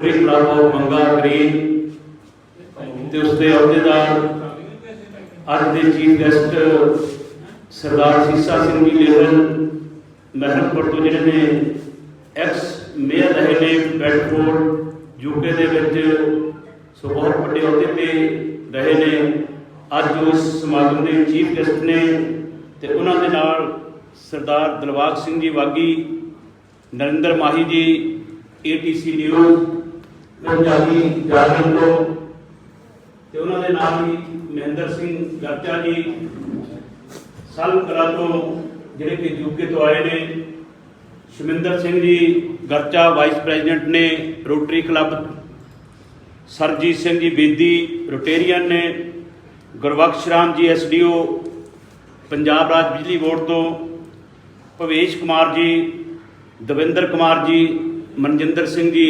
Pre club of ਮੰਗਾ green ਤੇ ਉਸ ਅਹੁਦੇਦਾਰ। ਅੱਜ ਦੇ chief guest Sardar Sisa Singh ji level Mehrpur ਤੋਂ ਜਿਹੜੇ ਨੇ ਐਕਸ ਮੇਅਰ ਰਹੇ ਨੇ ਬੈਡਫੋਰਡ ਯੂਕੇ ਦੇ ਵਿੱਚ ਸੋ ਬਹੁਤ ਵੱਡੇ ਅਹੁਦੇ ਤੇ ਰਹੇ ਨੇ। ਅੱਜ ਉਸ ਸਮਾਗਮ ਦੇ ਚੀਫ ਗੈਸਟ ਨੇ ਤੇ ਉਹਨਾਂ ਦੇ ਨਾਲ ਸਰਦਾਰ ਦਿਲਬਾਗ ਸਿੰਘ ਜੀ ਵਾਗੀ, ਨਰਿੰਦਰ ਮਾਹੀ ਜੀ ਏਟੀਸੀ ਨਿਊਜ਼ ਪੰਜਾਬੀ ਜਾਗਰਣ ਤੋਂ ਤੇ ਉਹਨਾਂ ਦੇ ਨਾਲ ਹੀ ਮਹਿੰਦਰ ਸਿੰਘ ਗਰਚਾ ਜੀ, ਸਲ ਕਲਾ ਤੋਂ ਜਿਹੜੇ ਕਿ ਯੂਕੇ ਤੋਂ ਆਏ ਨੇ। ਸ਼ਮਿੰਦਰ ਸਿੰਘ ਜੀ ਗਰਚਾ ਵਾਈਸ ਪ੍ਰੈਜ਼ੀਡੈਂਟ ਨੇ, Rotary club, Surjit Singh ji Bedi Rotarian ਨੇ, ਗੁਰਬਖਸ਼ ਰਾਮ ਜੀ ਐਸਡੀਓ, ਪੰਜਾਬ ਰਾਜ ਬਿਜਲੀ ਬੋਰਡ ਤੋਂ, ਭਵੇਸ਼ ਕੁਮਾਰ ਜੀ, ਦਵਿੰਦਰ ਕੁਮਾਰ ਜੀ, ਮਨਜਿੰਦਰ ਸਿੰਘ ਜੀ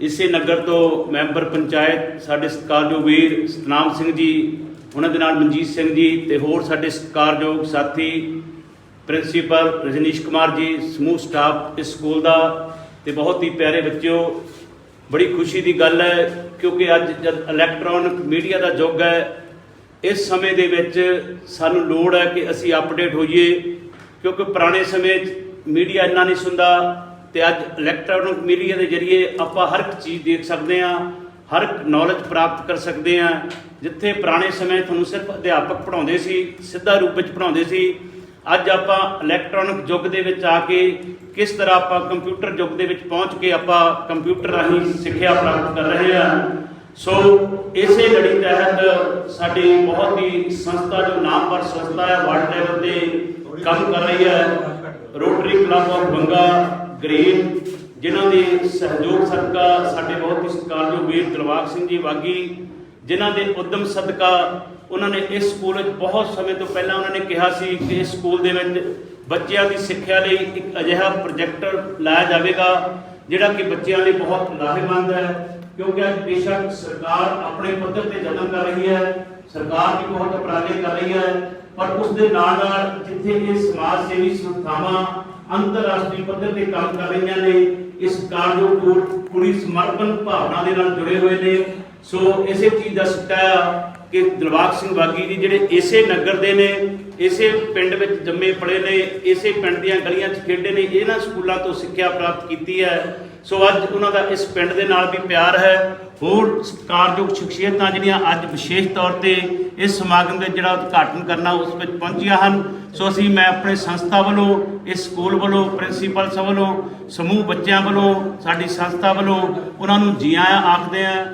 ਇਸੇ ਨਗਰ ਤੋਂ ਮੈਂਬਰ ਪੰਚਾਇਤ ਸਾਡੇ ਸਤਿਕਾਰਯੋਗ ਵੀਰ ਸਤਨਾਮ ਸਿੰਘ ਜੀ, ਉਹਨਾਂ ਦੇ ਨਾਲ ਮਨਜੀਤ ਸਿੰਘ ਜੀ ਤੇ ਹੋਰ ਸਾਡੇ ਸਤਿਕਾਰਯੋਗ ਸਾਥੀ, ਪ੍ਰਿੰਸੀਪਲ ਰਜਨੀਸ਼ ਕੁਮਾਰ ਜੀ, ਸਮੂਹ ਸਟਾਫ ਇਸ ਸਕੂਲ ਦਾ ਤੇ ਬਹੁਤ ਹੀ ਪਿਆਰੇ ਬੱਚਿਓ, ਬੜੀ ਖੁਸ਼ੀ ਦੀ ਗੱਲ ਹੈ ਕਿਉਂਕਿ ਅੱਜ ਜਦ ਇਲੈਕਟ੍ਰੋਨਿਕ ਮੀਡੀਆ ਦਾ ਯੁੱਗ ਹੈ, ਇਸ ਸਮੇਂ ਦੇ ਵਿੱਚ ਸਾਨੂੰ ਲੋੜ ਹੈ ਕਿ ਅਸੀਂ ਅਪਡੇਟ ਹੋਈਏ ਕਿਉਂਕਿ ਪੁਰਾਣੇ ਸਮੇਂ 'ਚ ਮੀਡੀਆ ਇੰਨਾ ਨਹੀਂ ਸੁਣਦਾ ਤੇ ਅੱਜ ਇਲੈਕਟ੍ਰੋਨਿਕ ਮੀਡੀਆ ਦੇ ਜ਼ਰੀਏ ਆਪਾਂ ਹਰ ਇੱਕ ਚੀਜ਼ ਦੇਖ ਸਕਦੇ ਹਾਂ, ਹਰ ਇੱਕ ਨੌਲੇਜ ਪ੍ਰਾਪਤ ਕਰ ਸਕਦੇ ਹਾਂ, ਜਿੱਥੇ ਪੁਰਾਣੇ ਸਮੇਂ ਤੁਹਾਨੂੰ ਸਿਰਫ ਅਧਿਆਪਕ ਪੜ੍ਹਾਉਂਦੇ ਸੀ, ਸਿੱਧਾ ਰੂਪ ਵਿੱਚ ਪੜ੍ਹਾਉਂਦੇ ਸੀ, ਅੱਜ ਆਪਾਂ ਇਲੈਕਟ੍ਰੋਨਿਕ ਯੁੱਗ ਦੇ ਵਿੱਚ ਆ ਕੇ ਕਿਸ ਤਰ੍ਹਾਂ ਆਪਾਂ ਕੰਪਿਊਟਰ ਯੁੱਗ ਦੇ ਵਿੱਚ ਪਹੁੰਚ ਕੇ ਆਪਾਂ ਕੰਪਿਊਟਰ ਰਾਹੀਂ ਸਿੱਖਿਆ ਪ੍ਰਾਪਤ ਕਰ ਰਹੇ ਹਾਂ। ਸੋ ਇਸੇ ਲੜੀ ਤਹਿਤ ਸਾਡੀ ਬਹੁਤ ਹੀ ਸੰਸਥਾ ਜੋ ਨਾਮਵਰ ਸੰਸਥਾ ਹੈ ਵਰਲਡ ਲੈਵਲ ਤੇ ਕੰਮ ਕਰ ਰਹੀ ਹੈ Rotary club of Banga green ਜਿਨ੍ਹਾਂ ਦੇ ਸਹਿਯੋਗ ਸਦਕਾ ਸਾਡੇ ਬਹੁਤ ਹੀ ਸਤਿਕਾਰਯੋਗ ਵੀਰ ਦਿਲਬਾਗ ਸਿੰਘ ਜੀ ਵਾਗੀ, ਜਿਨ੍ਹਾਂ ਦੇ ਉਦਮ ਸਦਕਾ ਉਹਨਾਂ ਨੇ ਇਸ ਸਕੂਲ ਵਿੱਚ ਬਹੁਤ ਸਮੇਂ ਤੋਂ ਪਹਿਲਾਂ ਉਹਨਾਂ ਨੇ ਕਿਹਾ ਸੀ ਕਿ ਇਸ ਸਕੂਲ ਦੇ ਵਿੱਚ ਬੱਚਿਆਂ ਦੀ ਸਿੱਖਿਆ ਲਈ ਇੱਕ ਅਜਿਹਾ ਪ੍ਰੋਜੈਕਟਰ ਲਾਇਆ ਜਾਵੇਗਾ, ਜਿਹੜਾ ਕਿ ਬੱਚਿਆਂ ਲਈ ਬਹੁਤ ਲਾਹੇਵੰਦ ਹੈ, ਕਿਉਂਕਿ ਅੱਜ ਬੇਸ਼ੱਕ ਸਰਕਾਰ ਆਪਣੇ ਪੱਧਰ ਤੇ ਯਤਨ ਕਰ ਰਹੀ ਹੈ, ਸਰਕਾਰ ਵੀ ਬਹੁਤ ਉਪਰਾਲੇ ਕਰ ਰਹੀ ਹੈ, ਪਰ ਉਸ ਦੇ ਨਾਲ ਨਾਲ ਜਿੱਥੇ ਇਹ ਸਮਾਜ ਸੇਵੀ ਸੰਸਥਾਵਾਂ ਅੰਤਰਰਾਸ਼ਟਰੀ ਪੱਧਰ ਤੇ ਕੰਮ ਕਰ ਰਹੀਆਂ ਨੇ। ਇਸ ਕਾਰਜੋ ਕੋਲ ਪੂਰੀ ਸਮਰਪਣ ਭਾਵਨਾ ਦੇ ਨਾਲ ਜੁੜੇ ਹੋਏ ਨੇ। ਸੋ ਇਸੇ ਚੀਜ਼ ਦਾ ਸਿੱਟਾ ਕਿ ਦਿਲਬਾਗ ਸਿੰਘ ਬਾਗੀ ਜੀ ਜਿਹੜੇ ਇਸੇ ਨਗਰ ਦੇ ਨੇ, ਇਸੇ ਪਿੰਡ ਵਿੱਚ ਜੰਮੇ ਪੜੇ ਨੇ, ਇਸੇ ਪਿੰਡ ਦੀਆਂ ਗਲੀਆਂ 'ਚ ਖੇਡੇ ਨੇ, ਇਹਨਾਂ ਸਕੂਲਾਂ ਤੋਂ ਸਿੱਖਿਆ ਪ੍ਰਾਪਤ ਕੀਤੀ ਹੈ। ਸੋ ਅੱਜ ਉਹਨਾਂ ਦਾ ਇਸ ਪਿੰਡ ਦੇ ਨਾਲ ਵੀ ਪਿਆਰ ਹੈ। ਹੋਰ ਸਤਿਕਾਰਯੋਗ ਸ਼ਖਸੀਅਤਾਂ ਜਿਹੜੀਆਂ ਅੱਜ ਵਿਸ਼ੇਸ਼ ਤੌਰ ਤੇ ਇਸ ਸਮਾਗਮ ਦੇ ਜਿਹੜਾ ਉਦਘਾਟਨ ਕਰਨਾ ਉਸ ਵਿੱਚ ਪਹੁੰਚੀਆਂ ਹਨ। ਸੋ ਅਸੀਂ ਮੈਂ ਆਪਣੇ ਸੰਸਥਾ ਵੱਲੋਂ, ਇਸ ਸਕੂਲ ਵੱਲੋਂ, ਪ੍ਰਿੰਸੀਪਲ ਸਭ ਵੱਲੋਂ, ਸਮੂਹ ਬੱਚਿਆਂ ਵੱਲੋਂ, ਸਾਡੀ ਸੰਸਥਾ ਵੱਲੋਂ ਉਹਨਾਂ ਨੂੰ ਜੀ ਆਇਆਂ ਆਖਦੇ ਆ।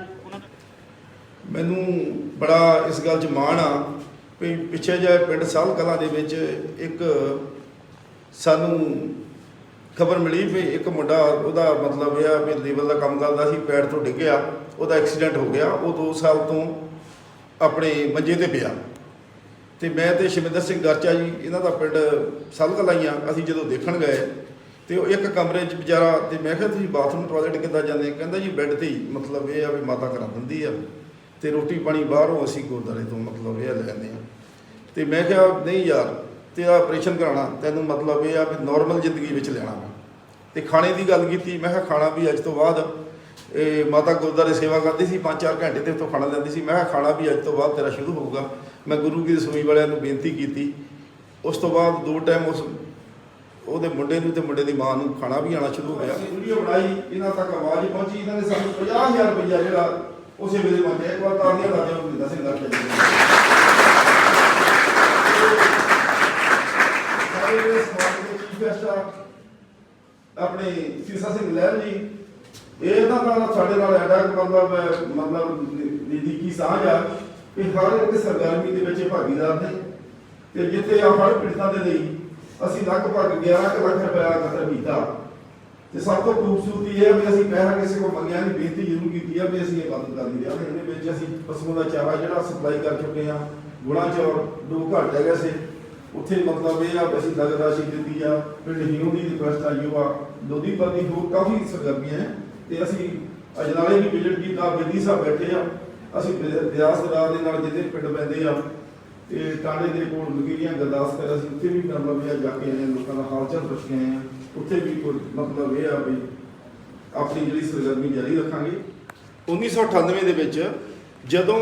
ਮੈਨੂੰ ਬੜਾ ਇਸ ਗੱਲ 'ਚ ਮਾਣ ਆ ਵੀ ਪਿੱਛੇ ਜੇ ਪਿੰਡ ਸਾਲ ਕਲਾਂ ਦੇ ਵਿੱਚ ਇੱਕ ਸਾਨੂੰ ਖਬਰ ਮਿਲੀ ਵੀ ਇੱਕ ਮੁੰਡਾ, ਉਹਦਾ ਮਤਲਬ ਇਹ ਆ ਵੀ ਲੇਬਲ ਦਾ ਕੰਮ ਕਰਦਾ ਸੀ, ਪੈਰ ਤੋਂ ਡਿੱਗਿਆ। ਉਹਦਾ ਐਕਸੀਡੈਂਟ ਹੋ ਗਿਆ, ਉਹ 2 ਸਾਲ ਤੋਂ ਆਪਣੇ ਮੰਜੇ ਤੇ ਪਿਆ। ਤੇ ਮੈਂ ਤੇ ਸ਼ਿਵਿੰਦਰ ਸਿੰਘ ਗਰਚਾ ਜੀ, ਇਹਨਾਂ ਦਾ ਪਿੰਡ ਸਾਲ ਕਲਾਈਆਂ ਅਸੀਂ ਜਦੋਂ ਦੇਖਣ ਗਏ, ਤੇ ਉਹ ਇੱਕ ਕਮਰੇ 'ਚ ਵਿਚਾਰਾ, ਤੇ ਮੈਂ ਕਿਹਾ, ਤੁਸੀਂ ਬਾਥਰੂਮ ਟਾਇਲਟ ਕਿੱਦਾਂ ਜਾਂਦੇ? ਕਹਿੰਦਾ ਜੀ, ਬੈੱਡ ਤੇ ਹੀ, ਮਤਲਬ ਇਹ ਆ ਵੀ ਮਾਤਾ ਕਰਾ ਦਿੰਦੀ ਆ। ਤੇ ਰੋਟੀ ਪਾਣੀ ਬਾਹਰੋਂ ਅਸੀਂ ਗੁਰਦੁਆਰੇ ਤੋਂ, ਮਤਲਬ ਇਹ ਲੈਂਦੇ ਆ। ਤੇ ਮੈਂ ਕਿਹਾ, ਨਹੀਂ ਯਾਰ ਤੇਰਾ ਆਪਰੇਸ਼ਨ ਕਰਾਉਣਾ, ਤੈਨੂੰ ਮਤਲਬ ਇਹ ਆ ਵੀ ਨਾਰਮਲ ਜ਼ਿੰਦਗੀ ਵਿੱਚ ਲੈਣਾ ਵਾ। ਤੇ ਖਾਣੇ ਦੀ ਗੱਲ ਕੀਤੀ, ਮੈਂ ਕਿਹਾ, ਖਾਣਾ ਵੀ ਅੱਜ ਤੋਂ ਬਾਅਦ ਇਹ ਮਾਤਾ ਗੁਰਦੁਆਰੇ ਸੇਵਾ ਕਰਦੀ ਸੀ 5-4 ਘੰਟੇ ਤੇ ਉੱਥੋਂ ਖਾਣਾ ਲੈਂਦੀ ਸੀ। ਮੈਂ ਕਿਹਾ, ਖਾਣਾ ਵੀ ਅੱਜ ਤੋਂ ਬਾਅਦ ਤੇਰਾ ਸ਼ੁਰੂ ਹੋਊਗਾ। ਮੈਂ ਗੁਰੂ ਕੀ ਰਸੋਈ ਵਾਲਿਆਂ ਨੂੰ ਬੇਨਤੀ ਕੀਤੀ। ਉਸ ਤੋਂ ਬਾਅਦ ਦੋ ਟਾਈਮ ਉਸ ਉਹਦੇ ਮੁੰਡੇ ਨੂੰ ਤੇ ਮੁੰਡੇ ਦੀ ਮਾਂ ਨੂੰ ਖਾਣਾ ਵੀ ਆਣਾ ਸ਼ੁਰੂ ਹੋਇਆ। ਵੀਡੀਓ ਬਣਾਈ, ਇਹਨਾਂ ਤੱਕ ਆਵਾਜ਼ ਪਹੁੰਚੀ। ਇਹਨਾਂ ਨੇ ਸਾਨੂੰ 50000 ਰੁਪਈਆ ਜਿਹੜਾ ਉਸੇ ਵੇਲੇ ਮੰਗਿਆ। ਇੱਕ ਵਾਰ ਤਾਂ ਆਂਦੀਆਂ ਰਾਜਾ ਨੂੰ ਦਿੰਦਾ ਸਿੰਘ ਲੱਖ ਸਾਰੇ ਜਿਹੜੇ ਸਮਾਜ ਦੇ ਚੀਫ ਆਪਣੇ ਸੀਸਾ ਸਿੰਘ ਲਹਿਰ ਜੀ ਇਹ ਤਾਂ ਨਾਲ ਸਾਡੇ ਨਾਲ ਐਡਾ ਮਤਲਬ ਮਤਲਬ ਨਜ਼ਦੀਕੀ ਸਾਂਝ ਆ ਕਿ ਹਰ ਇੱਕ ਸਰਗਰਮੀ ਦੇ ਵਿੱਚ ਭਾਗੀਦਾਰ ਨੇ ਤੇ ਜਿੱਥੇ ਆ ਹੜ ਪੀੜਤਾਂ ਦੇ ਲਈ ਅਸੀਂ ਲਗਭਗ 11 ਕੁ ਲੱਖ ਰੁਪਇਆ ਇਕੱਠਾ ਕੀਤਾ। ਤੇ ਸਭ ਤੋਂ ਖੂਬਸੂਰਤੀ ਇਹ ਹੈ ਵੀ ਅਸੀਂ ਪਹਿਲਾਂ ਕਿਸੇ ਕੋਲ ਮੰਗਿਆ ਨਹੀਂ ਬੇਨਤੀ ਜ਼ਰੂਰ ਕੀਤੀ ਆ ਵੀ ਅਸੀਂ ਇਹ ਬੰਦ ਕਰ ਦਿੰਦੇ ਹਾਂ ਇਹਦੇ ਵਿੱਚ ਅਸੀਂ ਪਸ਼ੂਆਂ ਦਾ ਚਾਰਾ ਜਿਹੜਾ ਸਪਲਾਈ ਕਰ ਚੁੱਕੇ ਹਾਂ ਗੁਣਾ ਚੌਰ ਦੋ ਘੱਟ ਹੈਗੇ ਸੀ। ਉੱਥੇ ਮਤਲਬ ਇਹ ਆ ਅਸੀਂ ਨਗਦ ਰਾਸ਼ੀ ਦਿੱਤੀ ਆ, ਪਿੰਡ ਹੀਰੋ ਦੀ ਰਿਕੁਐਸਟ ਆਈ ਹੋਆ ਲੋਧੀ ਪਰਦੀ ਹੋਰ ਕਾਫੀ ਸਰਗਰਮੀਆਂ ਹੈ ਤੇ ਅਸੀਂ ਅਜਨਾਲੇ ਵੀ ਵਿਜ਼ਿਟ ਕੀਤਾ ਬੇਦੀ ਸਾਹਿਬ ਬੈਠੇ ਆ। ਅਸੀਂ ਵਿਆਸ ਦਰਾਜ ਦੇ ਨਾਲ ਜਿਹਦੇ ਪਿੰਡ ਪੈਂਦੇ ਆ, ਤੇ ਟਾਣੇ ਦੇ ਕੋਲ ਲਗੀਆਂ ਗਰਦਾਸਪੁਰ, ਅਸੀਂ ਉੱਥੇ ਵੀ ਮਤਲਬ ਇਹ ਜਾ ਕੇ ਆਏ ਲੋਕਾਂ ਦਾ ਹਾਲ ਚਾਲ ਪੁੱਛ ਕੇ ਆਏ ਆ। ਉੱਥੇ ਵੀ ਕੋਈ ਮਤਲਬ ਇਹ ਆ ਵੀ ਆਪਣੀ ਜਿਹੜੀ ਸਰਗਰਮੀ ਜਾਰੀ ਰੱਖਾਂਗੇ। 1998 ਦੇ ਵਿੱਚ ਜਦੋਂ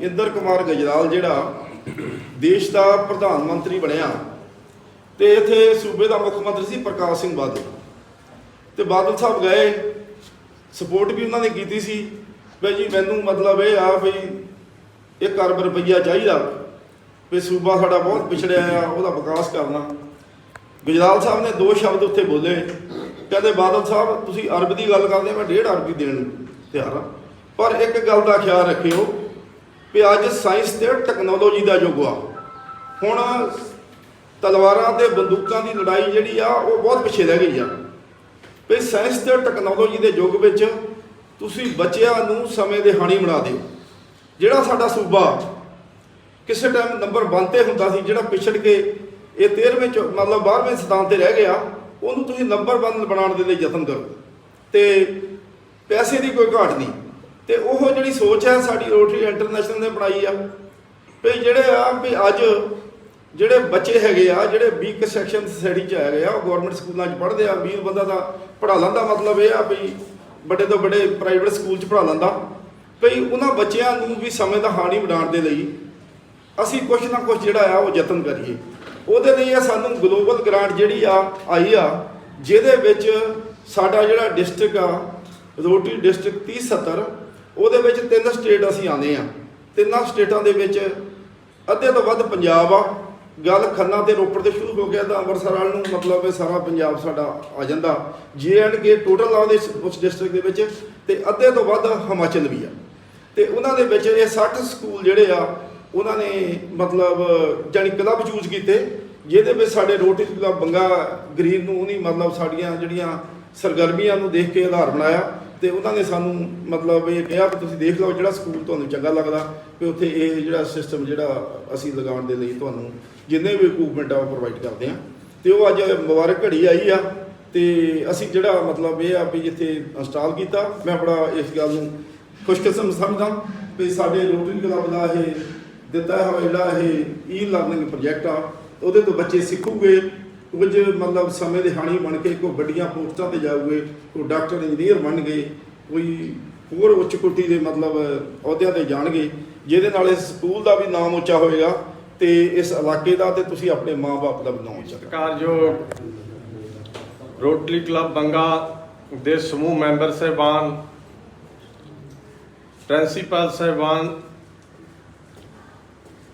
ਇੰਦਰ ਕੁਮਾਰ ਗਜਰਾਲ ਜਿਹੜਾ ਦੇਸ਼ ਦਾ ਪ੍ਰਧਾਨ ਮੰਤਰੀ ਬਣਿਆ, ਤੇ ਇੱਥੇ ਸੂਬੇ ਦਾ ਮੁੱਖ ਮੰਤਰੀ ਸੀ ਪ੍ਰਕਾਸ਼ ਸਿੰਘ ਬਾਦਲ। ਤੇ ਬਾਦਲ ਸਾਹਿਬ ਗਏ ਸਪੋਰਟ ਵੀ ਉਹਨਾਂ ਨੇ ਕੀਤੀ ਸੀ। ਵੀ ਜੀ, ਮੈਨੂੰ ਮਤਲਬ ਇਹ ਆ ਵੀ ਇੱਕ ਅਰਬ ਰੁਪਈਆ ਚਾਹੀਦਾ। ਵੀ ਸੂਬਾ ਸਾਡਾ ਬਹੁਤ ਪਿਛੜਿਆ ਆ, ਉਹਦਾ ਵਿਕਾਸ ਕਰਨਾ। ਗੁਜਰਾਲ ਸਾਹਿਬ ਨੇ ਦੋ ਸ਼ਬਦ ਉੱਥੇ ਬੋਲੇ। ਕਹਿੰਦੇ, ਬਾਦਲ ਸਾਹਿਬ, ਤੁਸੀਂ ਅਰਬ ਦੀ ਗੱਲ ਕਰਦੇ, ਮੈਂ ਡੇਢ ਅਰਬ ਹੀ ਦੇਣ ਨੂੰ ਤਿਆਰ ਆ। ਪਰ ਇੱਕ ਗੱਲ ਦਾ ਖਿਆਲ ਰੱਖਿਓ ਵੀ ਅੱਜ ਸਾਇੰਸ ਤੇ ਟੈਕਨੋਲੋਜੀ ਦਾ ਯੁੱਗ ਆ। ਹੁਣ ਤਲਵਾਰਾਂ ਤੇ ਬੰਦੂਕਾਂ ਦੀ ਲੜਾਈ ਜਿਹੜੀ ਆ, ਉਹ ਬਹੁਤ ਪਿੱਛੇ ਰਹਿ ਗਈ ਆ। ਵੀ ਸਾਇੰਸ ਤੇ ਟੈਕਨੋਲੋਜੀ ਦੇ ਯੁੱਗ ਵਿੱਚ ਤੁਸੀਂ ਬੱਚਿਆਂ ਨੂੰ ਸਮੇਂ ਦੇ ਹਾਣੀ ਬਣਾ ਦਿਓ। ਜਿਹੜਾ ਸਾਡਾ ਸੂਬਾ ਕਿਸੇ ਟਾਈਮ ਨੰਬਰ 1 ਤੇ ਹੁੰਦਾ ਸੀ, ਜਿਹੜਾ ਪਿਛੜ ਕੇ ਇਹ 13ਵੇਂ ਚ, ਮਤਲਬ 12ਵੇਂ ਸਥਾਨ ਤੇ ਰਹਿ ਗਿਆ, ਉਹਨੂੰ ਤੁਸੀਂ ਨੰਬਰ 1 ਬਣਾਉਣ ਦੇ ਲਈ ਯਤਨ ਕਰੋ। ਤੇ ਪੈਸੇ ਦੀ ਕੋਈ ਘਾਟ ਨਹੀਂ। ਤੇ ਉਹ ਜਿਹੜੀ ਸੋਚ ਹੈ ਸਾਡੀ ਰੋਟਰੀ ਇੰਟਰਨੈਸ਼ਨਲ ਨੇ ਬਣਾਈ ਆ, ਵੀ ਜਿਹੜੇ ਆ ਵੀ ਅੱਜ ਜਿਹੜੇ ਬੱਚੇ ਹੈਗੇ ਆ, ਜਿਹੜੇ ਵੀਕ ਸੈਕਸ਼ਨ ਸੋਸਾਇਟੀ ਚ ਹੈਗੇ ਆ, ਉਹ ਗਵਰਨਮੈਂਟ ਸਕੂਲਾਂ ਚ ਪੜ੍ਹਦੇ ਆ ਵੀਰ ਬੰਦਾ ਦਾ ਪੜ੍ਹਾ ਲੈਂਦਾ, ਮਤਲਬ ਇਹ ਆ ਵੀ ਵੱਡੇ ਤੋਂ ਵੱਡੇ ਪ੍ਰਾਈਵੇਟ ਸਕੂਲ ਚ ਪੜ੍ਹਾ ਲੈਂਦਾ। ਵੀ ਉਹਨਾਂ ਬੱਚਿਆਂ ਨੂੰ ਵੀ ਸਮੇਂ ਦਾ ਹਾਨੀ ਬਣਾਉਣ ਦੇ ਲਈ ਅਸੀਂ ਕੁਝ ਨਾ ਕੁਝ ਜਿਹੜਾ ਆ, ਉਹ ਯਤਨ ਕਰੀਏ। ਉਹਦੇ ਲਈ ਆ ਸਾਨੂੰ ਗਲੋਬਲ ਗ੍ਰਾਂਟ ਜਿਹੜੀ ਆ, ਆਈ ਆ, ਜਿਹਦੇ ਵਿੱਚ ਸਾਡਾ ਜਿਹੜਾ ਡਿਸਟ੍ਰਿਕਟ ਆ ਰੋਟੀ ਡਿਸਟ੍ਰਿਕਟ 3070 ਉਹਦੇ ਵਿੱਚ ਤਿੰਨ ਸਟੇਟ ਅਸੀਂ ਆਉਂਦੇ ਆ। ਤਿੰਨਾਂ ਸਟੇਟਾਂ ਦੇ ਵਿੱਚ ਅੱਧੇ ਤੋਂ ਵੱਧ ਪੰਜਾਬ ਆ ਗੱਲ ਖੰਨਾ ਤੇ ਰੋਪੜ ਤੇ ਸ਼ੁਰੂ ਹੋ ਗਿਆ ਤਾਂ ਅੰਮ੍ਰਿਤਸਰ ਵਾਲ ਨੂੰ ਮਤਲਬ ਇਹ ਸਾਰਾ ਪੰਜਾਬ ਸਾਡਾ ਆ ਜਾਂਦਾ। ਜੇ ਐਂਡ ਕੇ ਟੋਟਲ ਆਉਂਦੇ ਉਸ ਡਿਸਟ੍ਰਿਕਟ ਦੇ ਵਿੱਚ ਤੇ ਅੱਧੇ ਤੋਂ ਵੱਧ ਹਿਮਾਚਲ ਵੀ ਆ। ਤੇ ਉਹਨਾਂ ਦੇ ਵਿੱਚ ਇਹ 60 ਸਕੂਲ ਜਿਹੜੇ ਆ, ਉਹਨਾਂ ਨੇ ਮਤਲਬ ਜਾਨੀ ਕਲੱਬ ਚੂਜ਼ ਕੀਤੇ, ਜਿਹਦੇ ਵਿੱਚ ਸਾਡੇ ਰੋਟੀ ਕਲੱਬ ਬੰਗਾ ਗਰੀਨ ਨੂੰ ਉਹਨੀ ਮਤਲਬ ਸਾਡੀਆਂ ਜਿਹੜੀਆਂ ਸਰਗਰਮੀਆਂ ਨੂੰ ਦੇਖ ਕੇ ਆਧਾਰ ਬਣਾਇਆ। ਤੇ ਉਹਨਾਂ ਨੇ ਸਾਨੂੰ ਮਤਲਬ ਇਹ ਕਿਹਾ ਕਿ ਤੁਸੀਂ ਦੇਖ ਲਓ ਜਿਹੜਾ ਸਕੂਲ ਤੁਹਾਨੂੰ ਚੰਗਾ ਲੱਗਦਾ ਵੀ ਉੱਥੇ ਇਹ ਜਿਹੜਾ ਸਿਸਟਮ ਜਿਹੜਾ ਅਸੀਂ ਲਗਾਉਣ ਦੇ ਲਈ ਤੁਹਾਨੂੰ ਜਿੰਨੇ ਵੀ ਇਕੂਪਮੈਂਟ ਆ ਉਹ ਪ੍ਰੋਵਾਈਡ ਕਰਦੇ ਆ ਤੇ ਉਹ ਅੱਜ ਮੁਬਾਰਕ ਘੜੀ ਆਈ ਆ ਤੇ ਅਸੀਂ ਜਿਹੜਾ ਮਤਲਬ ਇਹ ਆ ਵੀ ਜਿੱਥੇ ਇੰਸਟਾਲ ਕੀਤਾ, ਮੈਂ ਬੜਾ ਇਸ ਗੱਲ ਨੂੰ ਖੁਸ਼ਕਿਸਮ ਸਮਝਦਾ ਵੀ ਸਾਡੇ ਰੋਟਰੀ ਕਲੱਬ ਦਾ ਇਹ ਦਿੱਤਾ ਹੋਇਆ ਜਿਹੜਾ ਇਹ ਈ ਲਰਨਿੰਗ ਪ੍ਰੋਜੈਕਟ ਆ, ਉਹਦੇ ਤੋਂ ਬੱਚੇ ਸਿੱਖੂਗੇ ਕੁਝ ਮਤਲਬ ਸਮੇਂ ਦੇ ਹਾਣੀ ਬਣ ਕੇ ਕੋਈ ਵੱਡੀਆਂ ਪੋਸਟਾਂ ਤੇ ਜਾਊਗੇ, ਕੋਈ ਡਾਕਟਰ, ਇੰਜੀਨੀਅਰ ਬਣ ਗਏ, ਕੋਈ ਹੋਰ ਉੱਚ ਕੋਟੀ ਦੇ ਮਤਲਬ ਅਹੁਦਿਆਂ ਤੇ ਜਾਣਗੇ, ਜਿਹਦੇ ਨਾਲ ਇਸ ਸਕੂਲ ਦਾ ਵੀ ਨਾਮ ਉੱਚਾ ਹੋਏਗਾ ਤੇ ਇਸ ਇਲਾਕੇ ਦਾ ਤੇ ਤੁਸੀਂ ਆਪਣੇ ਮਾਪੇ ਦਾ ਵੀ ਨਾਮ ਉੱਚਾ ਕਰੋ। ਸਤਿਕਾਰਯੋਗ ਰੋਟਰੀ ਕਲੱਬ ਬੰਗਾ ਦੇ ਸਮੂਹ ਮੈਂਬਰ ਸਹਿਬਾਨ, ਪ੍ਰਿੰਸੀਪਲ ਸਹਿਬਾਨ,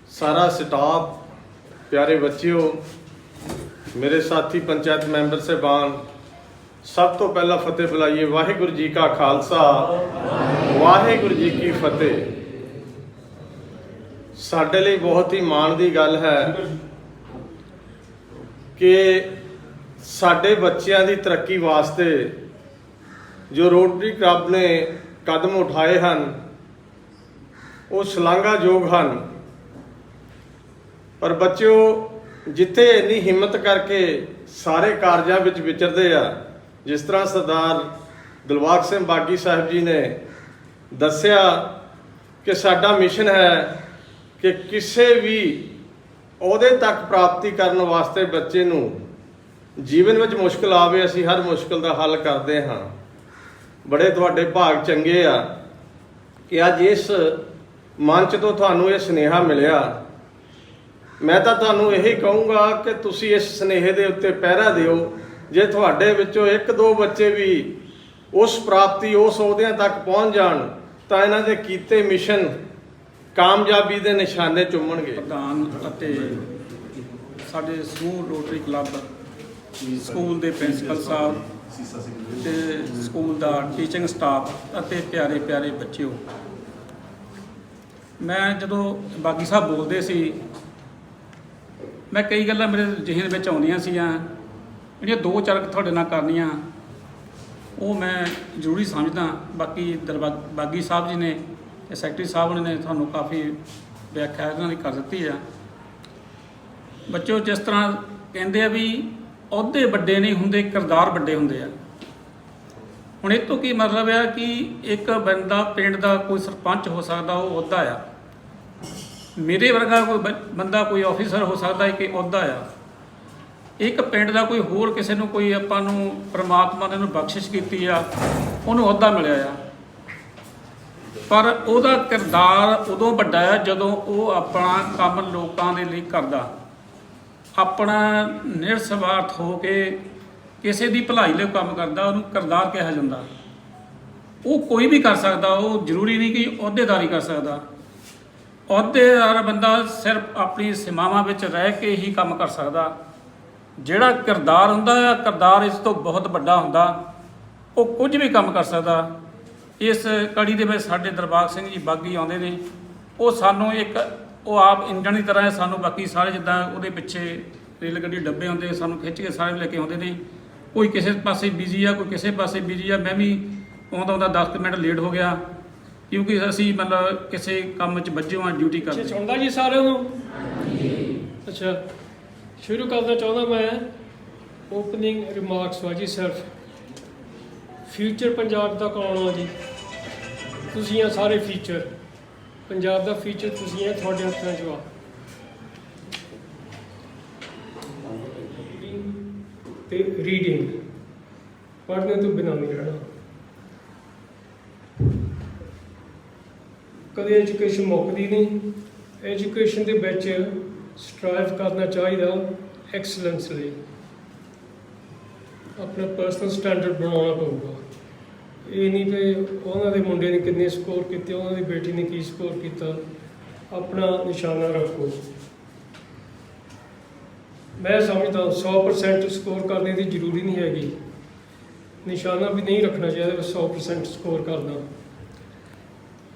ਸਾਰਾ ਸਟਾਫ, ਪਿਆਰੇ ਬੱਚਿਓ ਮੇਰੇ ਸਾਥੀ ਪੰਚਾਇਤ ਮੈਂਬਰ ਸਹਿਬਾਨ, ਸਭ ਤੋਂ ਪਹਿਲਾਂ ਫਤਿਹ ਬੁਲਾਈਏ ਵਾਹਿਗੁਰੂ ਜੀ ਕਾ ਖਾਲਸਾ। ਵਾਹਿਗੁਰੂ ਜੀ ਕੀ ਫਤਿਹ। ਸਾਡੇ ਲਈ ਬਹੁਤ ਹੀ ਮਾਣ ਦੀ ਗੱਲ ਹੈ ਕਿ ਸਾਡੇ ਬੱਚਿਆਂ ਦੀ ਤਰੱਕੀ ਵਾਸਤੇ ਜੋ ਰੋਟਰੀ ਕਲੱਬ ਨੇ ਕਦਮ ਉਠਾਏ ਹਨ, ਉਹ ਸ਼ਲਾਘਾਯੋਗ ਹਨ। ਪਰ ਬੱਚਿਓ ਜਿੱਥੇ ਇੰਨੀ ਹਿੰਮਤ ਕਰਕੇ ਸਾਰੇ ਕਾਰਜਾਂ ਵਿੱਚ ਵਿਚਰਦੇ ਆ, ਜਿਸ ਤਰ੍ਹਾਂ ਸਰਦਾਰ ਦਿਲਬਾਗ ਸਿੰਘ ਬਾਗੀ ਸਾਹਿਬ ਜੀ ਨੇ ਦੱਸਿਆ ਕਿ ਸਾਡਾ ਮਿਸ਼ਨ ਹੈ ਕਿ ਕਿਸੇ ਵੀ ਉਹਦੇ ਤੱਕ ਪ੍ਰਾਪਤੀ ਕਰਨ ਵਾਸਤੇ ਬੱਚੇ ਨੂੰ ਜੀਵਨ ਵਿੱਚ ਮੁਸ਼ਕਲ ਆਵੇ, ਅਸੀਂ ਹਰ ਮੁਸ਼ਕਲ ਦਾ ਹੱਲ ਕਰਦੇ ਹਾਂ। ਬੜੇ ਤੁਹਾਡੇ ਭਾਗ ਚੰਗੇ ਆ ਕਿ ਅੱਜ ਇਸ ਮੰਚ ਤੋਂ ਤੁਹਾਨੂੰ ਇਹ ਸੁਨੇਹਾ ਮਿਲਿਆ ਮੈਂ ਤਾਂ ਤੁਹਾਨੂੰ ਇਹੀ ਕਹੂੰਗਾ ਕਿ ਤੁਸੀਂ ਇਸ ਸੁਨੇਹੇ ਦੇ ਉੱਤੇ ਪਹਿਰਾ ਦਿਓ। ਜੇ ਤੁਹਾਡੇ ਵਿੱਚੋਂ ਇੱਕ ਦੋ ਬੱਚੇ ਵੀ ਉਸ ਪ੍ਰਾਪਤੀ, ਉਸ ਅਹੁਦਿਆਂ ਤੱਕ ਪਹੁੰਚ ਜਾਣ, ਤਾਂ ਇਹਨਾਂ ਦੇ ਕੀਤੇ ਮਿਸ਼ਨ ਕਾਮਯਾਬੀ ਦੇ ਨਿਸ਼ਾਨੇ ਚੁੰਮਣਗੇ। ਪ੍ਰਧਾਨ ਅਤੇ ਸਾਡੇ ਸਮੂਹ ਰੋਟਰੀ ਕਲੱਬ, ਸਕੂਲ ਦੇ ਪ੍ਰਿੰਸੀਪਲ ਸਾਹਿਬ ਤੇ ਸਕੂਲ ਦਾ ਟੀਚਿੰਗ ਸਟਾਫ ਅਤੇ ਪਿਆਰੇ ਪਿਆਰੇ ਬੱਚਿਓ। ਮੈਂ ਜਦੋਂ ਬਾਗੀ ਸਾਹਿਬ ਬੋਲਦੇ ਸੀ ਮੈਂ ਕਈ ਗੱਲਾਂ ਮੇਰੇ ਜ਼ਿਹਨ ਵਿੱਚ ਆਉਂਦੀਆਂ ਸੀਗੀਆਂ, ਜਿਹੜੀਆਂ ਦੋ ਚਾਰ ਤੁਹਾਡੇ ਨਾਲ ਕਰਨੀਆਂ, ਉਹ ਮੈਂ ਜ਼ਰੂਰੀ ਸਮਝਦਾ। ਬਾਕੀ ਦਰਬਾ ਬਾਗੀ ਸਾਹਿਬ ਜੀ ਨੇ ਤੇ ਸੈਕਟਰੀ ਸਾਹਿਬ ਨੇ ਤੁਹਾਨੂੰ ਕਾਫੀ ਵਿਆਖਿਆ ਇਹਨਾਂ ਦੀ ਕਰ ਦਿੱਤੀ ਆ। ਬੱਚਿਓ, ਜਿਸ ਤਰ੍ਹਾਂ ਕਹਿੰਦੇ ਆ ਵੀ ਅਹੁਦੇ ਵੱਡੇ ਨਹੀਂ ਹੁੰਦੇ, ਕਿਰਦਾਰ ਵੱਡੇ ਹੁੰਦੇ ਆ। ਹੁਣ ਇਹ ਤੋਂ ਕੀ ਮਤਲਬ ਆ ਕਿ ਇੱਕ ਬੰਦਾ, ਪਿੰਡ ਦਾ ਕੋਈ ਸਰਪੰਚ ਹੋ ਸਕਦਾ, ਉਹ ਅਹੁਦਾ ਆ। ਮੇਰੇ ਵਰਗਾ ਕੋਈ ਬ- ਬੰਦਾ ਕੋਈ ਆਫੀਸਰ ਹੋ ਸਕਦਾ ਹੈ ਕਿ ਅਹੁਦਾ ਆ। ਇੱਕ ਪਿੰਡ ਦਾ ਕੋਈ ਹੋਰ ਕਿਸੇ ਨੂੰ ਕੋਈ ਆਪਾਂ ਨੂੰ ਪ੍ਰਮਾਤਮਾ ਨੇ ਉਹਨੂੰ ਬਖਸ਼ਿਸ਼ ਕੀਤੀ ਆ, ਉਹਨੂੰ ਅਹੁਦਾ ਮਿਲਿਆ ਆ। ਪਰ ਉਹਦਾ ਕਿਰਦਾਰ ਉਦੋਂ ਵੱਡਾ ਆ ਜਦੋਂ ਉਹ ਆਪਣਾ ਕੰਮ ਲੋਕਾਂ ਦੇ ਲਈ ਕਰਦਾ। ਆਪਣਾ ਨਿਰਸਵਾਰਥ ਹੋ ਕੇ ਕਿਸੇ ਦੀ ਭਲਾਈ ਲਈ ਕੰਮ ਕਰਦਾ, ਉਹਨੂੰ ਕਿਰਦਾਰ ਕਿਹਾ ਜਾਂਦਾ। ਉਹ ਕੋਈ ਵੀ ਕਰ ਸਕਦਾ, ਉਹ ਜ਼ਰੂਰੀ ਨਹੀਂ ਕਿ ਅਹੁਦੇਦਾਰੀ ਕਰ ਸਕਦਾ। ਅਹੁਦੇਦਾਰ ਬੰਦਾ ਸਿਰਫ ਆਪਣੀ ਸੀਮਾਵਾਂ ਵਿੱਚ ਰਹਿ ਕੇ ਹੀ ਕੰਮ ਕਰ ਸਕਦਾ। ਜਿਹੜਾ ਕਿਰਦਾਰ ਹੁੰਦਾ ਹੈ, ਕਿਰਦਾਰ ਇਸ ਤੋਂ ਬਹੁਤ ਵੱਡਾ ਹੁੰਦਾ। ਉਹ ਕੁਝ ਵੀ ਕੰਮ ਕਰ ਸਕਦਾ। ਇਸ ਕੜੀ ਦੇ ਵਿੱਚ ਸਾਡੇ ਦਰਬਾਰ ਸਿੰਘ ਜੀ ਬਾਗੀ ਆਉਂਦੇ ਨੇ। ਉਹ ਸਾਨੂੰ ਇੱਕ, ਉਹ ਆਪ ਇੰਜਣ ਦੀ ਤਰ੍ਹਾਂ ਹੈ, ਸਾਨੂੰ ਬਾਕੀ ਸਾਰੇ ਜਿੱਦਾਂ ਉਹਦੇ ਪਿੱਛੇ ਰੇਲ ਗੱਡੀ ਡੱਬੇ ਹੁੰਦੇ ਸਾਨੂੰ ਖਿੱਚ ਕੇ ਸਾਰੇ ਲੈ ਕੇ ਆਉਂਦੇ ਨੇ। ਕੋਈ ਕਿਸੇ ਪਾਸੇ ਬਿਜ਼ੀ ਆ, ਕੋਈ ਕਿਸੇ ਪਾਸੇ ਬਿਜ਼ੀ ਆ। ਮੈਂ ਵੀ ਆਉਂਦਾ ਆਉਂਦਾ 10 ਕੁ ਮਿੰਟ ਲੇਟ ਹੋ ਗਿਆ। ਕਿਉਂਕਿ ਅਸੀਂ ਮਤਲਬ ਕਿਸੇ ਕੰਮ 'ਚ ਵੱਜੇ ਹਾਂ ਡਿਊਟੀ ਅੱਛਾ ਕਰਦੇ ਸੁਣਦਾ ਜੀ ਸਾਰਿਆਂ ਨੂੰ? ਅੱਛਾ ਸ਼ੁਰੂ ਕਰਨਾ ਚਾਹੁੰਦਾ ਮੈਂ ਓਪਨਿੰਗ ਰਿਮਾਰਕਸ ਵਾ ਜੀ ਸਿਰਫ। ਫਿਊਚਰ ਪੰਜਾਬ ਦਾ ਕੌਣ ਆ ਜੀ? ਤੁਸੀਂ ਆ ਸਾਰੇ ਫਿਊਚਰ ਪੰਜਾਬ ਦਾ ਫਿਊਚਰ ਤੁਸੀਂ ਆ ਤੁਹਾਡੇ ਹੱਥਾਂ 'ਚ ਵਾ। ਤੇ ਰੀਡਿੰਗ ਪੜ੍ਹਨੇ ਤੋਂ ਬਿਨਾਂ ਨਹੀਂ ਰਹਿਣਾ। ਕਦੇ ਐਜੂਕੇਸ਼ਨ ਮੁੱਕਦੀ ਨਹੀਂ। ਐਜੂਕੇਸ਼ਨ ਦੇ ਵਿੱਚ ਸਟਰਾਈਵ ਕਰਨਾ ਚਾਹੀਦਾ ਐਕਸਲੈਂਸ ਲਈ। ਆਪਣਾ ਪਰਸਨਲ ਸਟੈਂਡਰਡ ਬਣਾਉਣਾ ਪਊਗਾ। ਇਹ ਨਹੀਂ ਕਿ ਉਹਨਾਂ ਦੇ ਮੁੰਡੇ ਨੇ ਕਿੰਨੇ ਸਕੋਰ ਕੀਤੇ, ਉਹਨਾਂ ਦੀ ਬੇਟੀ ਨੇ ਕੀ ਸਕੋਰ ਕੀਤਾ। ਆਪਣਾ ਨਿਸ਼ਾਨਾ ਰੱਖੋ। ਮੈਂ ਸਮਝਦਾ 100% ਸਕੋਰ ਕਰਨੇ ਦੀ ਜ਼ਰੂਰੀ ਨਹੀਂ ਹੈਗੀ। ਨਿਸ਼ਾਨਾ ਵੀ ਨਹੀਂ ਰੱਖਣਾ ਚਾਹੀਦਾ ਵੀ 100% ਸਕੋਰ ਕਰਨਾ।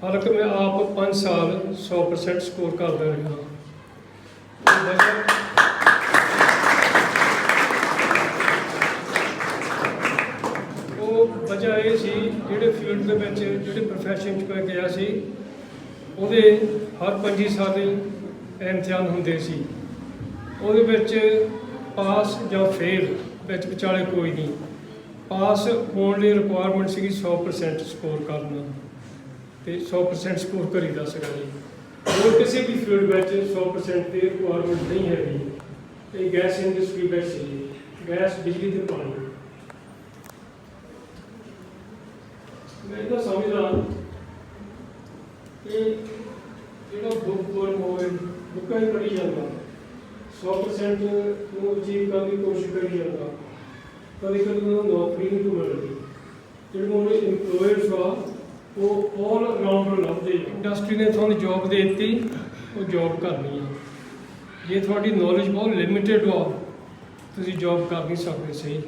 ਹਾਲਾਂਕਿ ਮੈਂ ਆਪ 5 ਸਾਲ 100% ਸਕੋਰ ਕਰਦਾ ਰਿਹਾ। ਉਹ ਵਜ੍ਹਾ- ਇਹ ਸੀ, ਜਿਹੜੇ ਫੀਲਡ ਦੇ ਵਿੱਚ ਜਿਹੜੇ ਪ੍ਰੋਫੈਸ਼ਨ 'ਚ ਮੈਂ ਗਿਆ ਸੀ, ਉਹਦੇ ਹਰ 25 ਸਾਲ ਦੇ ਇਮਤਿਹਾਨ ਹੁੰਦੇ ਸੀ। ਉਹਦੇ ਵਿੱਚ ਪਾਸ ਜਾਂ ਫੇਲ ਵਿੱਚ ਵਿਚਾਲੇ ਕੋਈ ਨਹੀਂ। ਪਾਸ ਹੋਣ ਲਈ ਰਿਕੁਆਇਰਮੈਂਟ ਸੀਗੀ 100% ਸਕੋਰ ਕਰਨਾ ਤੇ 100% ਸਕੋਰ ਕਰੀਦਾ ਸੀਗਾ ਜੀ। ਹੋਰ ਕਿਸੇ ਵੀ ਫੀਲਡ ਵਿੱਚ 100% ਦੀ ਰਿਕੁਆਇਰਮੈਂਟ ਨਹੀਂ ਹੈਗੀ। ਇਹ ਗੈਸ ਇੰਡਸਟਰੀ ਵਿੱਚ ਸੀ ਗੈਸ ਬਿਜਲੀ ਤੇ ਪਾਣੀ। ਮੈਂ ਤਾਂ ਸਮਝਦਾ ਕਿ ਜਿਹੜਾ ਬੁੱਕ ਵਰਕ ਹੋਵੇ ਬੁੱਕਾਂ ਹੀ ਪੜ੍ਹੀ ਜਾਂਦਾ। 100% ਨੂੰ ਅਚੀਵ ਕਰਨ ਦੀ ਕੋਸ਼ਿਸ਼ ਕਰੀ ਜਾਂਦਾ। ਕਦੇ ਕਦੇ ਉਹਨਾਂ ਨੂੰ ਨੌਕਰੀ ਨਹੀਂ ਮਿਲਦੀ। ਜਿਹੜੇ ਉਹਨੇ EMPLOYERS ਵਾ ਉਹ ਆਲ ਅਰਾਊਂਡਰ ਲੱਭਦੇ ਇੰਡਸਟਰੀ ਨੇ ਤੁਹਾਨੂੰ ਜੌਬ ਦੇ ਦਿੱਤੀ, ਉਹ ਜੌਬ ਕਰਨੀ ਆ। ਜੇ ਤੁਹਾਡੀ ਨੌਲੇਜ ਬਹੁਤ ਲਿਮਿਟਿਡ ਵਾ ਤੁਸੀਂ ਜੌਬ ਕਰ ਨਹੀਂ ਸਕਦੇ ਸਹੀ।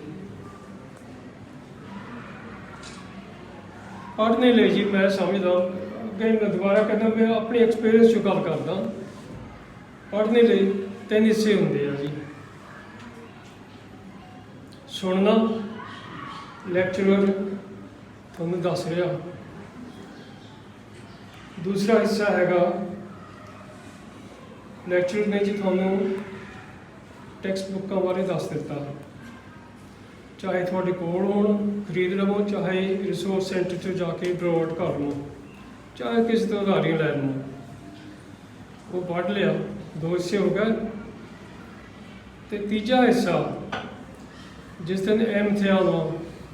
ਪੜ੍ਹਨੇ ਲਈ ਜੀ ਮੈਂ ਸਮਝਦਾ, ਅੱਗੇ ਮੈਂ ਦੁਬਾਰਾ ਕਹਿੰਦਾ, ਮੈਂ ਆਪਣੀ ਐਕਸਪੀਰੀਅੰਸ ਚੋਂ ਗੱਲ ਕਰਦਾ। ਪੜ੍ਹਨੇ ਲਈ ਤਿੰਨ ਹਿੱਸੇ ਹੁੰਦੇ ਆ ਜੀ। ਸੁਣਨਾ ਲੈਕਚਰਰ ਤੁਹਾਨੂੰ ਦੱਸ ਰਿਹਾ ਦੂਸਰਾ ਹਿੱਸਾ ਹੈਗਾ ਲੈਕਚਰ ਨੇ ਜੀ ਤੁਹਾਨੂੰ ਟੈਕਸਟ ਬੁੱਕਾਂ ਬਾਰੇ ਦੱਸ ਦਿੱਤਾ। ਚਾਹੇ ਤੁਹਾਡੇ ਕੋਲ ਹੋਣ, ਖਰੀਦ ਲਵੋ, ਚਾਹੇ ਰਿਸੋਰਸ ਸੈਂਟਰ 'ਚ ਜਾ ਕੇ ਡਾਊਨਲੋਡ ਕਰ ਲਓ ਚਾਹੇ ਕਿਸੇ ਤੋਂ ਉਧਾਰੀਆਂ ਲੈ ਲਓ ਉਹ ਪੜ੍ਹ ਲਿਆ, ਦੋ ਹਿੱਸੇ ਹੋ ਗਏ। ਤੇ ਤੀਜਾ ਹਿੱਸਾ, ਜਿਸ ਦਿਨ ਇਮਤਿਹਾਨ ਆ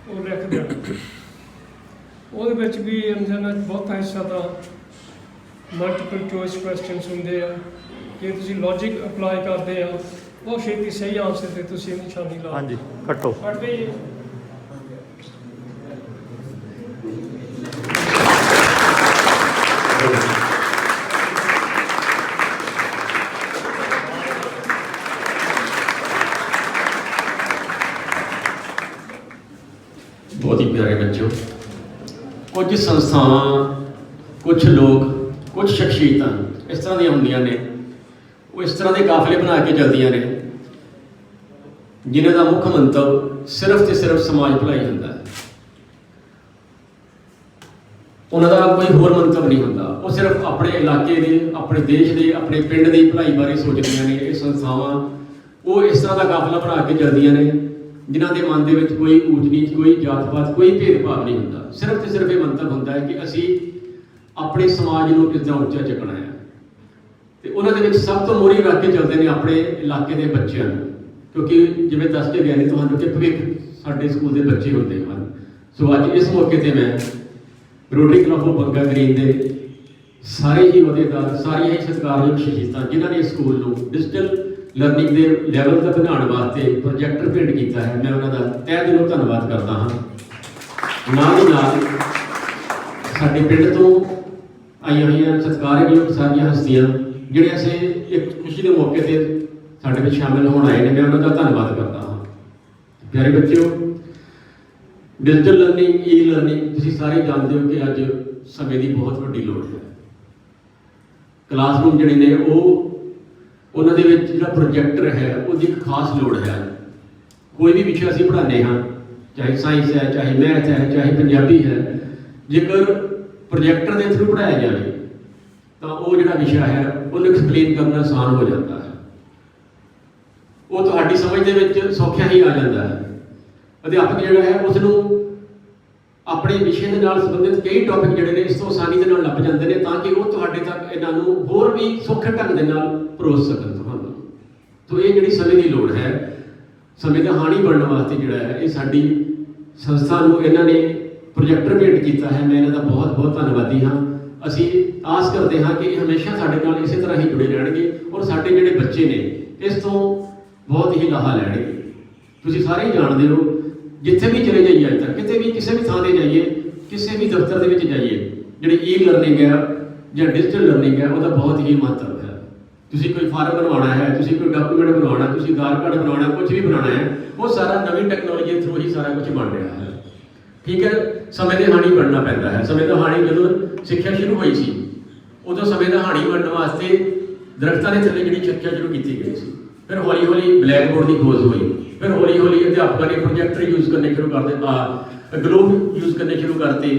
ਉਹ ਲਿਖ ਦੇਣਾ। ਉਹਦੇ ਵਿੱਚ ਵੀ ਇਮਤਿਹਾਨਾਂ 'ਚ ਬਹੁਤਾ ਹਿੱਸਾ ਤਾਂ ਮਲਟੀਪਲ ਚੋਇਸ ਕੁਐਸਚਨਸ ਹੁੰਦੇ ਆ। ਜੇ ਤੁਸੀਂ ਲੌਜੀਕ ਅਪਲਾਈ ਕਰਦੇ ਆ ਬਹੁਤ ਛੇਤੀ ਸਹੀ ਆਨਸਰ ਤੇ ਤੁਸੀਂ ਨਿਸ਼ਾਨੀ ਲਾ ਹਾਂਜੀ ਕੱਟੋ। ਪੜ੍ਹਦੇ ਜੀ ਬਹੁਤ ਹੀ ਪਿਆਰੇ ਬੱਚਿਓ ਕੁਝ ਸੰਸਥਾਵਾਂ ਕੁਝ ਲੋਕ ਕੁਝ ਸ਼ਖਸੀਅਤਾਂ ਇਸ ਤਰ੍ਹਾਂ ਦੀਆਂ ਹੁੰਦੀਆਂ ਨੇ। ਉਹ ਇਸ ਤਰ੍ਹਾਂ ਦੇ ਕਾਫਲੇ ਬਣਾ ਕੇ ਚੱਲਦੀਆਂ ਨੇ, ਜਿਨ੍ਹਾਂ ਦਾ ਮੁੱਖ ਮੰਤਵ ਸਿਰਫ ਤੇ ਸਿਰਫ ਸਮਾਜ ਭਲਾਈ ਹੁੰਦਾ ਹੈ। ਉਹਨਾਂ ਦਾ ਕੋਈ ਹੋਰ ਮੰਤਵ ਨਹੀਂ ਹੁੰਦਾ। ਉਹ ਸਿਰਫ ਆਪਣੇ ਇਲਾਕੇ ਦੇ, ਆਪਣੇ ਦੇਸ਼ ਦੇ, ਆਪਣੇ ਪਿੰਡ ਦੀ ਭਲਾਈ ਬਾਰੇ ਸੋਚਦੀਆਂ ਨੇ, ਇਹ ਸੰਸਥਾਵਾਂ। ਉਹ ਇਸ ਤਰ੍ਹਾਂ ਦਾ ਕਾਫਲਾ ਬਣਾ ਕੇ ਚੱਲਦੀਆਂ ਨੇ, ਜਿਨ੍ਹਾਂ ਦੇ ਮਨ ਦੇ ਵਿੱਚ ਕੋਈ ਊਚ ਨੀਚ ਕੋਈ ਜਾਤ-ਪਾਤ, ਕੋਈ ਭੇਦਭਾਵ ਨਹੀਂ ਹੁੰਦਾ। ਸਿਰਫ ਤੇ ਸਿਰਫ ਇਹ ਮੰਤਵ ਹੁੰਦਾ ਹੈ ਕਿ ਅਸੀਂ ਆਪਣੇ ਸਮਾਜ ਨੂੰ ਕਿਸ ਉੱਚਾ ਚੱਕਣਾ ਹੈ। ਤੇ ਉਹਨਾਂ ਦੇ ਵਿੱਚ ਸਭ ਤੋਂ ਮੋਰੀ ਰੱਖ ਕੇ ਚੱਲਦੇ ਨੇ ਆਪਣੇ ਇਲਾਕੇ ਦੇ ਬੱਚਿਆਂ ਨੂੰ। ਕਿਉਂਕਿ ਜਿਵੇਂ ਦੱਸ ਕੇ ਗਿਆ ਨੇ ਤੁਹਾਨੂੰ ਕਿ ਭਵਿੱਖ ਸਾਡੇ ਸਕੂਲ ਦੇ ਬੱਚੇ ਹੁੰਦੇ ਹਨ। ਸੋ ਅੱਜ ਇਸ ਮੌਕੇ ਤੇ ਮੈਂ Rotary club of Banga green ਦੇ ਸਾਰੇ ਹੀ ਅਹੁਦੇਦਾਰ, ਸਾਰੀਆਂ ਹੀ ਸਤਿਕਾਰਯੋਗ ਸ਼ਖਸੀਅਤਾਂ ਜਿਨ੍ਹਾਂ ਨੇ ਸਕੂਲ ਨੂੰ ਡਿਜੀਟਲ ਲਰਨਿੰਗ ਦੇ ਲੈਵਲ ਤੱਕ ਵਧਾਉਣ ਵਾਸਤੇ ਪ੍ਰੋਜੈਕਟਰ ਭੇਟ ਕੀਤਾ ਹੈ। ਮੈਂ ਉਹਨਾਂ ਦਾ ਤਹਿ ਦਿਲੋਂ ਧੰਨਵਾਦ ਕਰਦਾ ਹਾਂ। ਨਾਲ ਹੀ ਨਾਲ ਸਾਡੇ ਪਿੰਡ ਤੋਂ ਆਈਆਂ ਹੋਈਆਂ ਸਤਿਕਾਰਯੋਗ ਸਾਰੀਆਂ ਹਸਤੀਆਂ ਜਿਹੜੇ ਅਸੀਂ ਇੱਕ ਖੁਸ਼ੀ ਦੇ ਮੌਕੇ ਤੇ ਸਾਡੇ ਵਿੱਚ ਸ਼ਾਮਿਲ ਹੋਣ ਆਏ ਨੇ, ਮੈਂ ਉਹਨਾਂ ਦਾ ਧੰਨਵਾਦ ਕਰਦਾ ਹਾਂ। ਪਿਆਰੇ ਬੱਚਿਓ ਡਿਜੀਟਲ ਲਰਨਿੰਗ ਈ ਲਰਨਿੰਗ ਤੁਸੀਂ ਸਾਰੇ ਜਾਣਦੇ ਹੋ ਕਿ ਅੱਜ ਸਮੇਂ ਦੀ ਬਹੁਤ ਵੱਡੀ ਲੋੜ ਹੈ। ਕਲਾਸਰੂਮ ਜਿਹੜੇ ਨੇ, ਉਹ ਉਹਨਾਂ ਦੇ ਵਿੱਚ ਜਿਹੜਾ ਪ੍ਰੋਜੈਕਟਰ ਹੈ, ਉਹਦੀ ਇੱਕ ਖਾਸ ਲੋੜ ਹੈ। ਕੋਈ ਵੀ ਵਿਸ਼ਾ ਅਸੀਂ ਪੜ੍ਹਾਉਂਦੇ ਹਾਂ, ਚਾਹੇ ਸਾਇੰਸ ਹੈ, ਚਾਹੇ ਮੈਥ ਹੈ, ਚਾਹੇ ਪੰਜਾਬੀ ਹੈ, ਜੇਕਰ ਪ੍ਰੋਜੈਕਟਰ ਦੇ ਥਰੂ ਪੜ੍ਹਾਇਆ ਜਾਵੇ ਤਾਂ ਉਹ ਜਿਹੜਾ ਵਿਸ਼ਾ ਹੈ, ਉਹਨੂੰ ਐਕਸਪਲੇਨ ਕਰਨਾ ਆਸਾਨ ਹੋ ਜਾਂਦਾ ਹੈ। ਉਹ ਤੁਹਾਡੀ ਸਮਝ ਦੇ ਵਿੱਚ ਸੌਖਿਆ ਹੀ ਆ ਜਾਂਦਾ ਹੈ। ਅਧਿਆਪਕ ਜਿਹੜਾ ਹੈ ਉਸ ਨੂੰ ਆਪਣੇ ਵਿਸ਼ੇ ਦੇ ਨਾਲ ਸੰਬੰਧਿਤ ਕਈ ਟੌਪਿਕ ਜਿਹੜੇ ਨੇ, ਇਸ ਤੋਂ ਆਸਾਨੀ ਦੇ ਨਾਲ ਲੱਭ ਜਾਂਦੇ ਨੇ, ਤਾਂ ਕਿ ਉਹ ਤੁਹਾਡੇ ਤੱਕ ਇਹਨਾਂ ਨੂੰ ਹੋਰ ਵੀ ਸੌਖੇ ਢੰਗ ਦੇ ਨਾਲ ਪਰੋਸ ਸਕਣ ਤੁਹਾਨੂੰ ਤੋਂ ਇਹ ਜਿਹੜੀ ਸਮੇਂ ਦੀ ਲੋੜ ਹੈ, ਸਮੇਂ ਦਾ ਹਾਣੀ ਬਣਨ ਵਾਸਤੇ ਜਿਹੜਾ ਹੈ, ਇਹ ਸਾਡੀ ਸੰਸਥਾ ਨੂੰ, ਇਹਨਾਂ ਨੇ ਪ੍ਰੋਜੈਕਟਰ ਭੇਂਟ ਕੀਤਾ ਹੈ, ਮੈਂ ਇਹਨਾਂ ਦਾ ਬਹੁਤ ਬਹੁਤ ਧੰਨਵਾਦੀ ਹਾਂ। ਅਸੀਂ ਆਸ ਕਰਦੇ ਹਾਂ ਕਿ ਇਹ ਹਮੇਸ਼ਾ ਸਾਡੇ ਨਾਲ ਇਸੇ ਤਰ੍ਹਾਂ ਹੀ ਜੁੜੇ ਰਹਿਣਗੇ ਔਰ ਸਾਡੇ ਜਿਹੜੇ ਬੱਚੇ ਨੇ, ਇਸ ਤੋਂ ਬਹੁਤ ਹੀ ਲਾਹਾ ਲੈਣਗੇ। ਤੁਸੀਂ ਸਾਰੇ ਹੀ ਜਾਣਦੇ ਹੋ, ਜਿੱਥੇ ਵੀ ਚਲੇ ਜਾਈਏ ਅੱਜ ਤੱਕ, ਕਿਤੇ ਵੀ ਕਿਸੇ ਵੀ ਥਾਂ ਤੇ ਜਾਈਏ, ਕਿਸੇ ਵੀ ਦਫ਼ਤਰ ਦੇ ਵਿੱਚ ਜਾਈਏ, ਜਿਹੜੀ ਈ ਲਰਨਿੰਗ ਹੈ ਜਾਂ ਡਿਜੀਟਲ ਲਰਨਿੰਗ ਹੈ, ਉਹਦਾ ਬਹੁਤ ਹੀ ਮਹੱਤਵ ਹੈ। ਤੁਸੀਂ ਕੋਈ ਫਾਰਮ ਬਣਵਾਉਣਾ ਹੈ, ਤੁਸੀਂ ਕੋਈ ਡਾਕੂਮੈਂਟ ਬਣਵਾਉਣਾ, ਤੁਸੀਂ ਆਧਾਰ ਕਾਰਡ ਬਣਾਉਣਾ ਕੁਝ ਵੀ ਬਣਾਉਣਾ ਹੈ, ਉਹ ਸਾਰਾ ਨਵੀਂ ਟੈਕਨੋਲੋਜੀ ਦੇ ਥਰੂ ਹੀ ਸਾਰਾ ਕੁਝ ਬਣ ਰਿਹਾ ਹੈ। ਠੀਕ ਹੈ, ਸਮੇਂ ਦੇ ਹਾਣੀ ਬਣਨਾ ਪੈਂਦਾ ਹੈ। ਸਮੇਂ ਦਾ ਹਾਣੀ ਜਦੋਂ ਸਿੱਖਿਆ ਸ਼ੁਰੂ ਹੋਈ ਸੀ, ਉਦੋਂ ਸਮੇਂ ਦਾ ਹਾਣੀ ਬਣਨ ਵਾਸਤੇ ਦਰਖਤਾਂ ਦੇ ਥੱਲੇ ਜਿਹੜੀ ਸਿੱਖਿਆ ਸ਼ੁਰੂ ਕੀਤੀ ਗਈ ਸੀ। ਫਿਰ ਹੌਲੀ ਹੌਲੀ ਬਲੈਕ ਬੋਰਡ ਦੀ ਖੋਜ ਹੋਈ। ਫਿਰ ਹੌਲੀ ਹੌਲੀ ਅਧਿਆਪਕਾਂ ਨੇ ਪ੍ਰੋਜੈਕਟਰ ਯੂਜ਼ ਕਰਨੇ ਸ਼ੁਰੂ ਕਰ ਦਿੱਤਾ ਗਲੋਬ ਯੂਜ਼ ਕਰਨੇ ਸ਼ੁਰੂ ਕਰਤੇ।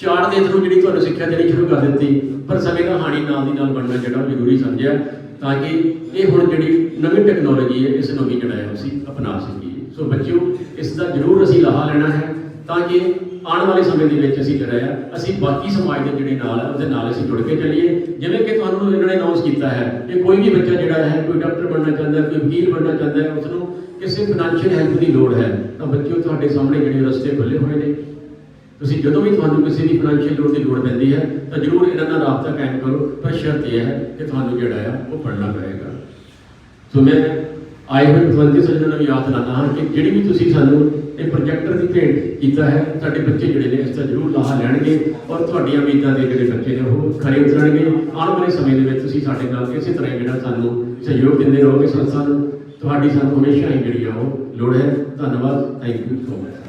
ਚਾਰਟ ਦੇ ਥਰੂ ਜਿਹੜੀ ਤੁਹਾਨੂੰ ਸਿੱਖਿਆ ਦੇਣੀ ਸ਼ੁਰੂ ਕਰ ਦਿੱਤੀ। ਪਰ ਸਮੇਂ ਦਾ ਹਾਣੀ ਨਾਲ ਦੀ ਨਾਲ ਬਣਨਾ ਜਿਹੜਾ ਜ਼ਰੂਰੀ ਸਮਝਿਆ, ਤਾਂ ਕਿ ਇਹ ਹੁਣ ਜਿਹੜੀ ਨਵੀਂ ਟੈਕਨੋਲੋਜੀ ਹੈ, ਇਸ ਨੂੰ ਵੀ ਜਿਹੜਾ ਹੈ ਅਸੀਂ ਅਪਣਾ ਸਕੀਏ। ਸੋ ਬੱਚਿਓ, ਇਸ ਦਾ ਜ਼ਰੂਰ ਅਸੀਂ ਲਾਹਾ ਲੈਣਾ ਹੈ। ਤਾਂ ਕਿ ਆਉਣ ਵਾਲੇ ਸਮੇਂ ਦੇ ਵਿੱਚ ਅਸੀਂ ਜਿਹੜਾ ਆ, ਅਸੀਂ ਬਾਕੀ ਸਮਾਜ ਦੇ ਜਿਹੜੇ ਨਾਲ ਆ, ਉਹਦੇ ਨਾਲ ਅਸੀਂ ਜੁੜ ਕੇ ਚੱਲੀਏ। ਜਿਵੇਂ ਕਿ ਤੁਹਾਨੂੰ ਇਹਨਾਂ ਨੇ ਅਨਾਉਂਸ ਕੀਤਾ ਹੈ ਕਿ ਕੋਈ ਵੀ ਬੱਚਾ ਜਿਹੜਾ ਹੈ, ਕੋਈ ਡਾਕਟਰ ਬਣਨਾ ਚਾਹੁੰਦਾ ਹੈ, ਕੋਈ ਵਕੀਲ ਬਣਨਾ ਚਾਹੁੰਦਾ ਹੈ ਉਸ ਨੂੰ ਕਿਸੇ ਫਾਈਨੈਂਸ਼ੀਅਲ ਹੈਲਪ ਦੀ ਲੋੜ ਹੈ, ਤਾਂ ਬੱਚਿਓ ਤੁਹਾਡੇ ਸਾਹਮਣੇ ਜਿਹੜੇ ਰਸਤੇ ਖੁੱਲੇ ਹੋਏ ਨੇ। ਤੁਸੀਂ ਜਦੋਂ ਵੀ ਤੁਹਾਨੂੰ ਕਿਸੇ ਵੀ ਫਾਈਨੈਂਸ਼ੀਅਲ ਲੋੜ ਦੀ ਲੋੜ ਪੈਂਦੀ ਹੈ, ਤਾਂ ਜ਼ਰੂਰ ਇਹਨਾਂ ਨਾਲ ਰਾਬਤਾ ਕਾਇਮ ਕਰੋ, ਪਰ ਸ਼ਰਤ ਇਹ ਹੈ ਕਿ ਤੁਹਾਨੂੰ ਜਿਹੜਾ ਆ, ਉਹ ਪੜ੍ਹਨਾ ਪਏਗਾ। ਸੋ ਮੈਂ ਆਏ ਹੋਏ ਪਤਵੰਤੇ ਸੱਜਣਾਂ ਨੂੰ ਯਾਦ ਦਿਲਾਨਾ ਹਾਂ ਕਿ ਜਿਹੜੀ ਵੀ ਤੁਸੀਂ ਸਾਨੂੰ ਇਹ ਪ੍ਰੋਜੈਕਟਰ ਦੀ ਭੇਟ ਕੀਤਾ ਹੈ, ਸਾਡੇ ਬੱਚੇ ਜਿਹੜੇ ਨੇ ਇਸ ਦਾ ਜ਼ਰੂਰ ਲਾਹਾ ਲੈਣਗੇ ਔਰ ਤੁਹਾਡੀਆਂ ਉਮੀਦਾਂ ਦੇ ਜਿਹੜੇ ਬੱਚੇ ਨੇ ਉਹ ਖਰੇ ਉਤਰਨਗੇ। ਆਉਣ ਵਾਲੇ ਸਮੇਂ ਦੇ ਵਿੱਚ ਤੁਸੀਂ ਸਾਡੇ ਨਾਲ ਇਸੇ ਤਰ੍ਹਾਂ ਜਿਹੜਾ ਸਾਨੂੰ ਸਹਿਯੋਗ ਦਿੰਦੇ ਰਹੋਗੇ ਸੰਸਥਾ ਨੂੰ, ਤੁਹਾਡੀ ਸਾਨੂੰ ਹਮੇਸ਼ਾ ਹੀ ਜਿਹੜੀ ਆ ਉਹ ਲੋੜ ਹੈ। ਧੰਨਵਾਦ। Thank you so much